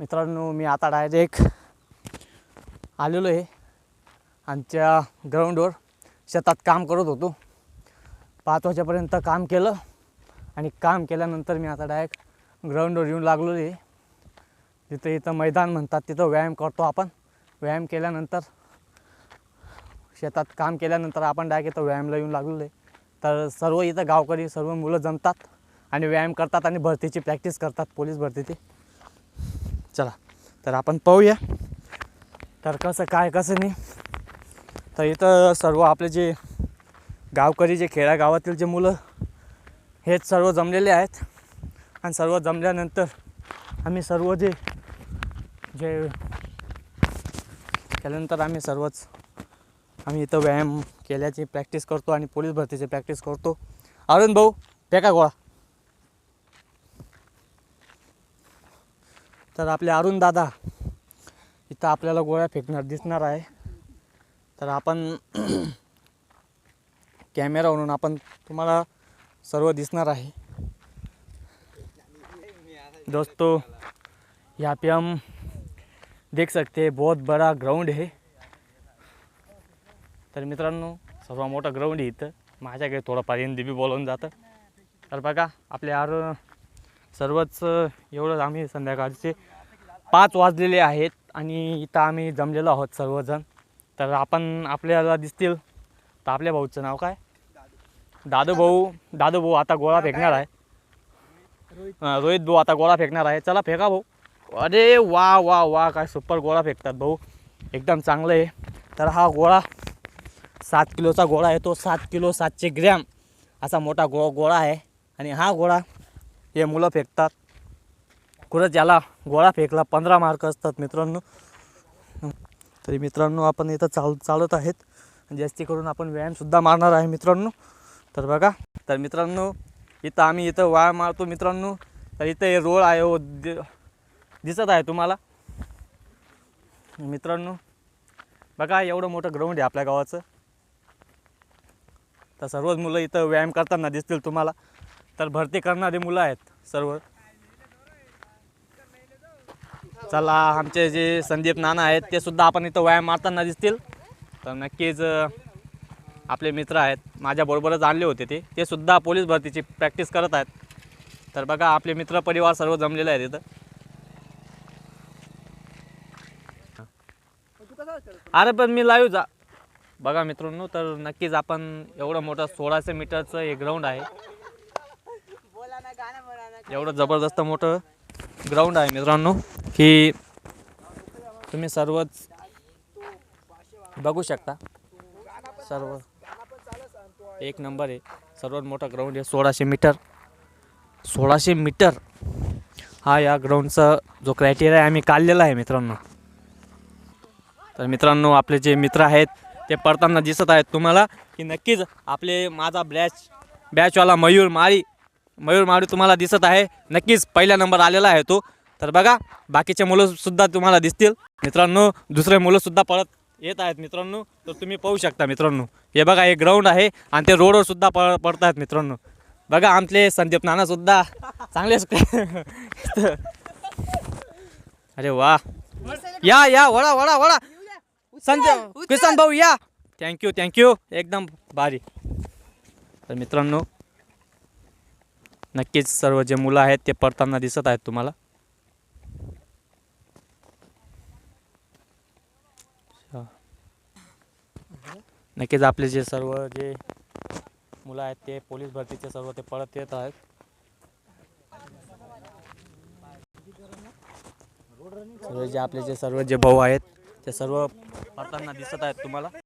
मित्रांनो मी आता डायरेक्ट आलेलो आहे. आमच्या ग्राउंडवर शेतात काम करत होतो. पाच वाजेपर्यंत काम केलं. आणि काम केल्यानंतर मी आता डायरेक्ट ग्राउंडवर येऊन लागलो आहे. तिथं इथं मैदान म्हणतात तिथं व्यायाम करतो आपण. व्यायाम केल्यानंतर शेतात काम केल्यानंतर आपण डायरेक्ट इथं व्यायामला येऊन लागलेलो आहे. तर सर्व इथं गावकरी सर्व मुलं जमतात आणि व्यायाम करतात आणि भरतीची प्रॅक्टिस करतात पोलीस भरतीची. चला तर आपण पाहूया. तर कसं काय कसं नाही. तर इथं सर्व आपले जे गावकरी जे खेड्यागावातील जे मुलं हेच सर्व जमलेले आहेत. आणि सर्व जमल्यानंतर आम्ही सर्व जे जे केल्यानंतर आम्ही सर्वच आम्ही इथं व्यायाम केल्याची प्रॅक्टिस करतो आणि पोलीस भरतीची प्रॅक्टिस करतो. अरुण भाऊ फेका गोळा. तर आपले अरुण दादा इथं आपल्याला गोळ्या फेकणार दिसणार आहे. तर आपण कॅमेरा म्हणून आपण तुम्हाला सर्व दिसणार आहे. दोस्तों यहाँ पे हम देख सकते हैं बहुत बड़ा ग्राउंड है. तर मित्रांनो सर्व मोठा ग्राउंड आहे इथं. माझ्याकडे थोडंफार हिंदी बी बोलवून जातं. तर बघा आपले आर सर्वच एवढं आम्ही संध्याकाळचे पाच वाजलेले आहेत आणि इथं आम्ही जमलेलो आहोत सर्वजण. तर आपण आपल्याला दिसतील. तर आपल्या भाऊचं नाव काय? दादू भाऊ. दादू भाऊ आता गोळा फेकणार आहे. रोहित भाऊ आता गोळा फेकणार आहे. चला फेका भाऊ. अरे वा वा वा काय सुपर गोळा फेकतात भाऊ. एकदम चांगलं आहे. तर हा गोळा सात किलोचा गोळा आहे. तो सात किलो सातशे ग्रॅम असा मोठा गो गोळा आहे. आणि हा गोळा हे मुलं फेकतात. कुठं ज्याला गोळा फेकला पंधरा मार्क असतात मित्रांनो. तरी मित्रांनो आपण इथं चाल चालत आहेत. जास्ती करून आपण व्यायामसुद्धा मारणार आहे मित्रांनो. तर बघा तर मित्रांनो इथं आम्ही इथं व्यायाम मारतो मित्रांनो. तर इथं हे रोड आहे हो दि- दिसत आहे तुम्हाला? मित्रांनो बघा एवढं मोठं ग्राउंड आहे आपल्या गावाचं. तर सर्वच मुलं इथं व्यायाम करताना दिसतील तुम्हाला. तर भरती करणारी मुलं आहेत सर्व. चला आमचे जे संदीप नाना आहेत ते सुद्धा आपण इथं व्यायाम मारताना दिसतील. तर नक्कीच आपले मित्र आहेत माझ्याबरोबरच आणले होते ते. ते सुद्धा पोलीस भरतीची प्रॅक्टिस करत आहेत. तर बघा आपले मित्र परिवार सर्व जमलेले आहेत इथं. अरे पण मी लाईव्ह जा बघा मित्रांनो तर नक्कीच आपण एवढं मोठं सोळाशे मीटरचं हे ग्राउंड आहे. एवढं जबरदस्त मोठं ग्राउंड आहे मित्रांनो की तुम्ही सर्वच बघू शकता. सर्व एक नंबर आहे. सर्वात मोठा ग्राउंड आहे सोळाशे मीटर. सोळाशे मीटर हा या ग्राउंडचा जो क्रायटेरिया आम्ही काढलेला आहे मित्रांनो. तर मित्रांनो आपले जे मित्र आहेत ते पडताना दिसत आहेत तुम्हाला की नक्कीच आपले माझा ब्लॅच बॅचवाला मयूर माळी मयूर माळी तुम्हाला दिसत आहे. नक्कीच पहिला नंबर आलेला आहे तो. तर बघा बाकीचे मुलंसुद्धा तुम्हाला दिसतील. मित्रांनो दुसरे मुलंसुद्धा पळत येत आहेत मित्रांनो. तर तुम्ही पाहू शकता मित्रांनो. हे बघा हे ग्राउंड आहे आणि ते रोडवर सुद्धा पळ पडत आहेत मित्रांनो. बघा आमचे संदीप नानासुद्धा चांगलेच अरे वा. या या वडा वडा वडा संजय किसन भाऊ या. थँक्यू थँक्यू एकदम भारी. तर मित्रांनो नक्कीच सर्व जे मुलं आहेत ते पडताना दिसत आहेत तुम्हाला. नक्कीच आपले जे सर्व जे मुलं आहेत ते पोलीस भरतीचे सर्व ते पळत येत आहेत. सर्व जे आपले जे सर्व जे भाऊ आहेत ते सर्व पडताना दिसत आहेत तुम्हाला.